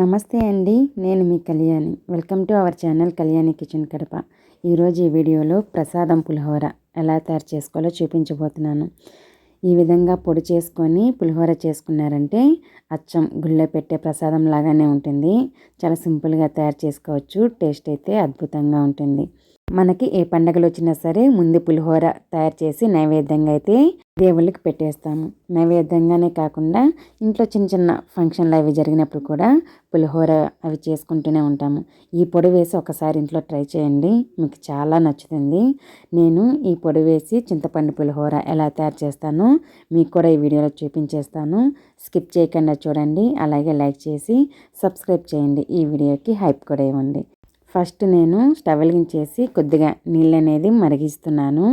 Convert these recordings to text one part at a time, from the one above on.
నమస్తే అండి నేను మీ Kalyani. Welcome to our channel Kalyani kitchen Kadapa. ఈరోజు ఈ వీడియోలో ప్రసాదం పులిహోర ఎలా తయారు చేసుకోవాలో చూపించబోతున్నాను. ఈ విధంగా పొడి చేసుకొని పులిహోర చేసుకున్నారంటే అచ్చం గుళ్ళో పెట్టే ప్రసాదం లాగానే ఉంటుంది. చాలా సింపుల్గా తయారు చేసుకోవచ్చు. టేస్ట్ అయితే అద్భుతంగా ఉంటుంది. మనకి ఏ పండగలు వచ్చినా సరే ముందు పులిహోర తయారు చేసి నైవేద్యంగా అయితే దేవుళ్ళకి పెట్టేస్తాము. నైవేద్యంగానే కాకుండా ఇంట్లో చిన్న చిన్న ఫంక్షన్లు అవి జరిగినప్పుడు కూడా పులిహోర అవి చేసుకుంటూనే ఉంటాము. ఈ పొడి వేసి ఒకసారి ఇంట్లో ట్రై చేయండి. మీకు చాలా నచ్చుతుంది. నేను ఈ పొడి వేసి చింతపండు పులిహోర ఎలా తయారు చేస్తానో మీకు కూడా ఈ వీడియోలో చూపించేస్తాను. స్కిప్ చేయకుండా చూడండి. అలాగే లైక్ చేసి సబ్స్క్రైబ్ చేయండి. ఈ వీడియోకి హైప్ కూడా ఇవ్వండి. ఫస్ట్ నేను స్టవ్ వెలిగించేసి కొద్దిగా నీళ్ళు అనేది మరిగిస్తున్నాను.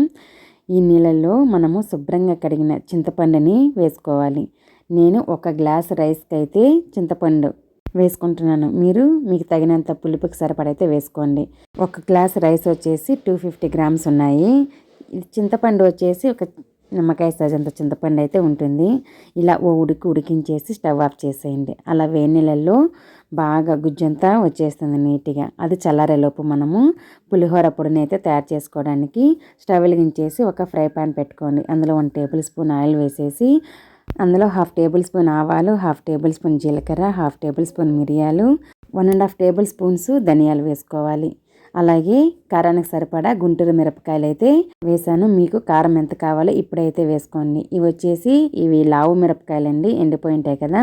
ఈ నీళ్ళల్లో మనము శుభ్రంగా కడిగిన చింతపండుని వేసుకోవాలి. నేను ఒక గ్లాస్ రైస్కి అయితే చింతపండు వేసుకుంటున్నాను. మీరు మీకు తగినంత పులుపుకి సరిపడైతే వేసుకోండి. ఒక గ్లాస్ రైస్ వచ్చేసి టూ ఫిఫ్టీ గ్రామ్స్ ఉన్నాయి. చింతపండు వచ్చేసి ఒక నిమ్మకాయ సజంత చింతపండు అయితే ఉంటుంది. ఇలా ఓ ఉడికి ఉడికించేసి స్టవ్ ఆఫ్ చేసేయండి. అలా వేడి నీళ్ళల్లో బాగా గుజ్జంతా వచ్చేస్తుంది నీట్గా. అది చల్లారేలోపు మనము పులిహోర పొడిని అయితే తయారు చేసుకోవడానికి స్టవ్ వెలిగించేసి ఒక ఫ్రై పాన్ పెట్టుకోండి. అందులో వన్ టేబుల్ స్పూన్ ఆయిల్ వేసేసి అందులో హాఫ్ టేబుల్ స్పూన్ ఆవాలు హాఫ్ టేబుల్ స్పూన్ జీలకర్ర హాఫ్ టేబుల్ స్పూన్ మిరియాలు one and half table spoons ధనియాలు వేసుకోవాలి. అలాగే కారానికి సరిపడా గుంటూరు మిరపకాయలు అయితే వేసాను మీకు కారం ఎంత కావాలో ఇప్పుడైతే వేసుకోండి. ఇవి వచ్చేసి ఇవి లావు మిరపకాయలు అండి ఎండిపోయి ఉంటాయి కదా.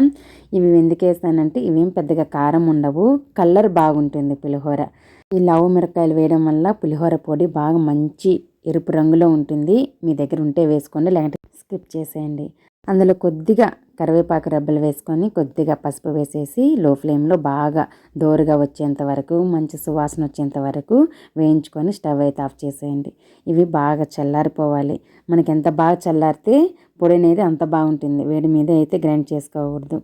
ఇవి ఎందుకు వేస్తానంటే ఇవేం పెద్దగా కారం ఉండవు కలర్ బాగుంటుంది పులిహోర. ఈ లావు మిరపకాయలు వేయడం వల్ల పులిహోర పొడి బాగా మంచి ఎరుపు రంగులో ఉంటుంది. మీ దగ్గర ఉంటే వేసుకోండి లేదంటే స్కిప్ చేసేయండి. అందులో కొద్దిగా కరివేపాకు రబ్బలు వేసుకొని కొద్దిగా పసుపు వేసేసి లో ఫ్లేమ్లో బాగా దోరగా వచ్చేంత వరకు మంచి సువాసన వచ్చేంత వరకు వేయించుకొని స్టవ్ అయితే ఆఫ్ చేసేయండి. ఇవి బాగా చల్లారిపోవాలి. మనకి ఎంత బాగా చల్లారితే పొడి అనేది అంత బాగుంటుంది. వేడి మీద అయితే గ్రైండ్ చేసుకోకూడదు.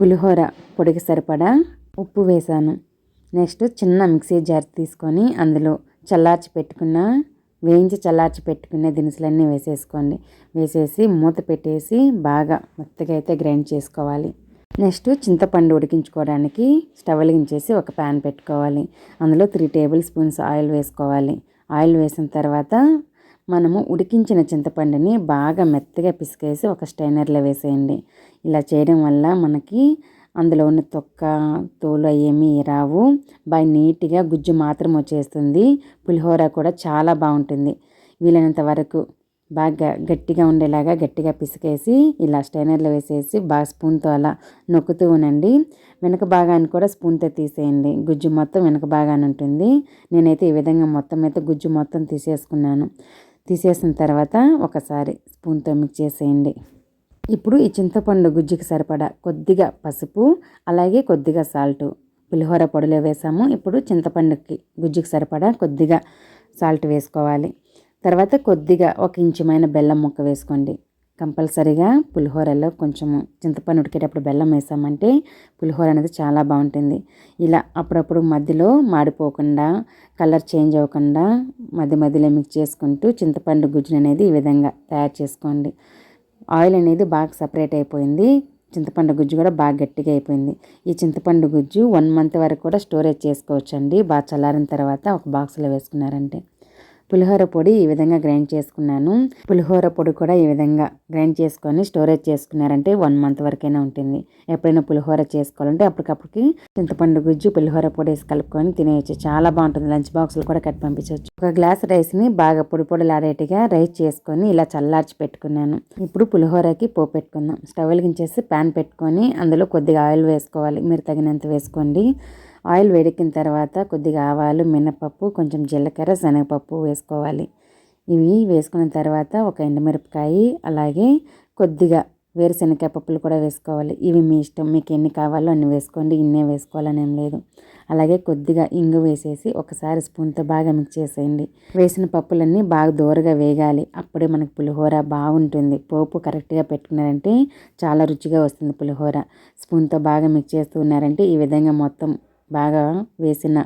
పులిహోర పొడికి సరిపడా ఉప్పు వేసాను. నెక్స్ట్ చిన్న మిక్సీ జార్ తీసుకొని అందులో చల్లార్చి పెట్టుకున్న వేయించి చల్లార్చి పెట్టుకునే దినుసులన్నీ వేసేసుకోండి. వేసేసి మూత పెట్టేసి బాగా మెత్తగా అయితే గ్రైండ్ చేసుకోవాలి. నెక్స్ట్ చింతపండు ఉడికించుకోవడానికి స్టవ్ వెలిగించేసి ఒక ప్యాన్ పెట్టుకోవాలి. అందులో త్రీ టేబుల్ స్పూన్స్ ఆయిల్ వేసుకోవాలి. ఆయిల్ వేసిన తర్వాత మనము ఉడికించిన చింతపండుని బాగా మెత్తగా పిసికేసి ఒక స్టైనర్లో వేసేయండి. ఇలా చేయడం వల్ల మనకి అందులో ఉన్న తొక్క తోలు ఏమీ రావు. బాగా నీట్గా గుజ్జు మాత్రం వచ్చేస్తుంది. పులిహోర కూడా చాలా బాగుంటుంది. వీలైనంత వరకు బాగా గట్టిగా ఉండేలాగా గట్టిగా పిసికేసి ఇలా స్టైనర్లో వేసేసి బాగా స్పూన్తో అలా నొక్కుతూ ఉండండి. వెనక భాగాన్ని కూడా స్పూన్తో తీసేయండి. గుజ్జు మొత్తం వెనక భాగాన్ని ఉంటుంది. నేనైతే ఈ విధంగా మొత్తం అయితే గుజ్జు మొత్తం తీసేసుకున్నాను. తీసేసిన తర్వాత ఒకసారి స్పూన్తో మిక్స్ చేసేయండి. ఇప్పుడు ఈ చింతపండు గుజ్జుకి సరిపడా కొద్దిగా పసుపు అలాగే కొద్దిగా సాల్ట్. పులిహోర పొడిలో వేసాము. ఇప్పుడు చింతపండుకి గుజ్జుకి సరిపడా కొద్దిగా సాల్ట్ వేసుకోవాలి. తర్వాత కొద్దిగా ఒక ఇంచుమైన బెల్లం ముక్క వేసుకోండి. కంపల్సరీగా పులిహోరలో కొంచెము చింతపండు ఉడికేటప్పుడు బెల్లం వేసామంటే పులిహోర అనేది చాలా బాగుంటుంది. ఇలా అప్పుడప్పుడు మధ్యలో మాడిపోకుండా కలర్ చేంజ్ అవ్వకుండా మధ్య మధ్యలో మిక్స్ చేసుకుంటూ చింతపండు గుజ్జుని అనేది ఈ విధంగా తయారు చేసుకోండి. ఆయిల్ అనేది బాగా సపరేట్ అయిపోయింది. చింతపండు గుజ్జు కూడా బాగా గట్టిగా అయిపోయింది. ఈ చింతపండు గుజ్జు వన్ మంత్ వరకు కూడా స్టోరేజ్ చేసుకోవచ్చండి. బాగా చల్లారిన తర్వాత ఒక బాక్స్లో వేసుకున్నారంటే. పులిహోర పొడి ఈ విధంగా గ్రైండ్ చేసుకున్నాను. పులిహోర పొడి కూడా ఈ విధంగా గ్రైండ్ చేసుకొని స్టోరేజ్ చేసుకున్నారంటే వన్ మంత్ వరకైనా ఉంటుంది. ఎప్పుడైనా పులిహోర చేసుకోవాలంటే అప్పటికప్పటికి చింతపండు గుజ్జు పులిహోర పొడి వేసి కలుపుకొని తినేయచ్చు. చాలా బాగుంటుంది. లంచ్ బాక్సులు కూడా కట్టి పంపించవచ్చు ఒక గ్లాస్ రైస్ని బాగా పొడి పొడిలాడేటిగా రైస్ చేసుకొని ఇలా చల్లార్చి పెట్టుకున్నాను. ఇప్పుడు పులిహోరకి పోపు పెట్టుకుందాం. స్టవ్ వెలిగించేసి ప్యాన్ పెట్టుకొని అందులో కొద్దిగా ఆయిల్ వేసుకోవాలి. మీరు తగినంత వేసుకోండి. ఆయిల్ వేడెక్కిన తర్వాత కొద్దిగా ఆవాలు మినపప్పు కొంచెం జీలకర్ర శనగపప్పు వేసుకోవాలి. ఇవి వేసుకున్న తర్వాత ఒక ఎండుమిరపకాయ అలాగే కొద్దిగా వేరుశనగ పప్పులు కూడా వేసుకోవాలి. ఇవి మీ ఇష్టం. మీకు ఎన్ని కావాలో అన్ని వేసుకోండి. ఇన్నే వేసుకోవాలని ఏం లేదు. అలాగే కొద్దిగా ఇంగు వేసేసి ఒకసారి స్పూన్తో బాగా మిక్స్ చేసేయండి. వేసిన పప్పులన్నీ బాగా దూరగా వేగాలి. అప్పుడే మనకు పులిహోర బాగుంటుంది. పోపు కరెక్ట్గా పెట్టుకున్నారంటే చాలా రుచిగా వస్తుంది పులిహోర. స్పూన్తో బాగా మిక్స్ చేస్తూ ఉన్నారంటే ఈ విధంగా మొత్తం బాగా వేసిన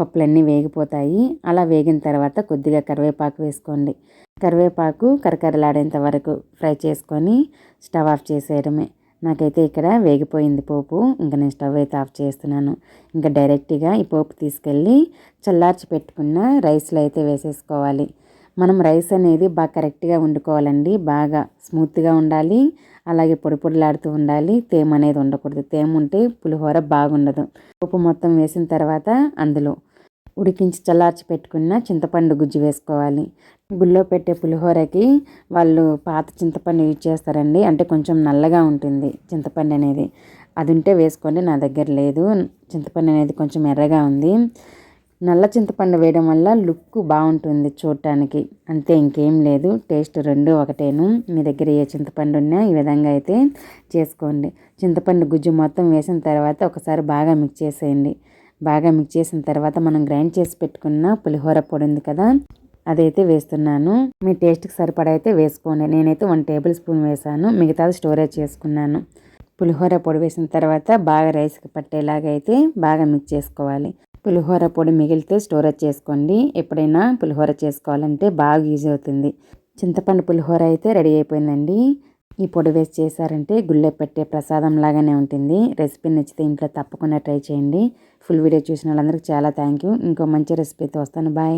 పప్పులన్నీ వేగిపోతాయి. అలా వేగిన తర్వాత కొద్దిగా కరివేపాకు వేసుకోండి. కరివేపాకు కరకరలాడేంత వరకు ఫ్రై చేసుకొని స్టవ్ ఆఫ్ చేసేయడమే. నాకైతే ఇక్కడ వేగిపోయింది పోపు. ఇంకా నేను స్టవ్ అయితే ఆఫ్ చేస్తున్నాను. ఇంకా డైరెక్ట్గా ఈ పోపు తీసుకెళ్ళి చల్లార్చి పెట్టుకున్న రైస్లో అయితే వేసేసుకోవాలి. మనం రైస్ అనేది బాగా కరెక్ట్గా వండుకోవాలండి. బాగా స్మూత్గా ఉండాలి. అలాగే పొడి పొడిలాడుతూ ఉండాలి. తేమ అనేది ఉండకూడదు. తేమ ఉంటే పులిహోర బాగుండదు. ఉప్పు మొత్తం వేసిన తర్వాత అందులో ఉడికించి చల్లార్చి పెట్టుకున్న చింతపండు గుజ్జు వేసుకోవాలి. గుళ్ళో పెట్టే పులిహోరకి వాళ్ళు పాత చింతపండు యూజ్ చేస్తారండి. అంటే కొంచెం నల్లగా ఉంటుంది చింతపండు అనేది. అది ఉంటే వేసుకోండి. నా దగ్గర లేదు. చింతపండు అనేది కొంచెం ఎర్రగా ఉంది. నల్ల చింతపండు వేయడం వల్ల లుక్ బాగుంటుంది చూడటానికి. అంతే ఇంకేం లేదు. టేస్ట్ రెండు ఒకటేను. మీ దగ్గర ఏ చింతపండు ఉన్నా ఈ విధంగా అయితే చేసుకోండి. చింతపండు గుజ్జు మొత్తం వేసిన తర్వాత ఒకసారి బాగా మిక్స్ చేసేయండి. బాగా మిక్స్ చేసిన తర్వాత మనం గ్రైండ్ చేసి పెట్టుకున్న పులిహోర పొడి ఉంది కదా అదైతే వేస్తున్నాను. మీ టేస్ట్కి సరిపడా అయితే వేసుకోండి. నేనైతే వన్ టేబుల్ స్పూన్ వేసాను. మిగతాది స్టోరేజ్ చేసుకున్నాను. పులిహోర పొడి వేసిన తర్వాత బాగా రైస్కి పట్టేలాగా అయితే బాగా మిక్స్ చేసుకోవాలి. పులిహోర పొడి మిగిలితే స్టోరేజ్ చేసుకోండి. ఎప్పుడైనా పులిహోర చేసుకోవాలంటే బాగా ఈజీ అవుతుంది. చింతపండు పులిహోర అయితే రెడీ అయిపోయిందండి. ఈ పొడి వేసి చేశారంటే గుళ్ళె పెట్టే ప్రసాదం లాగానే ఉంటుంది. రెసిపీ నచ్చితే ఇంట్లో తప్పకుండా ట్రై చేయండి. ఫుల్ వీడియో చూసిన వాళ్ళందరికీ చాలా థ్యాంక్ యూ. ఇంకో మంచి రెసిపీతో వస్తాను. బాయ్.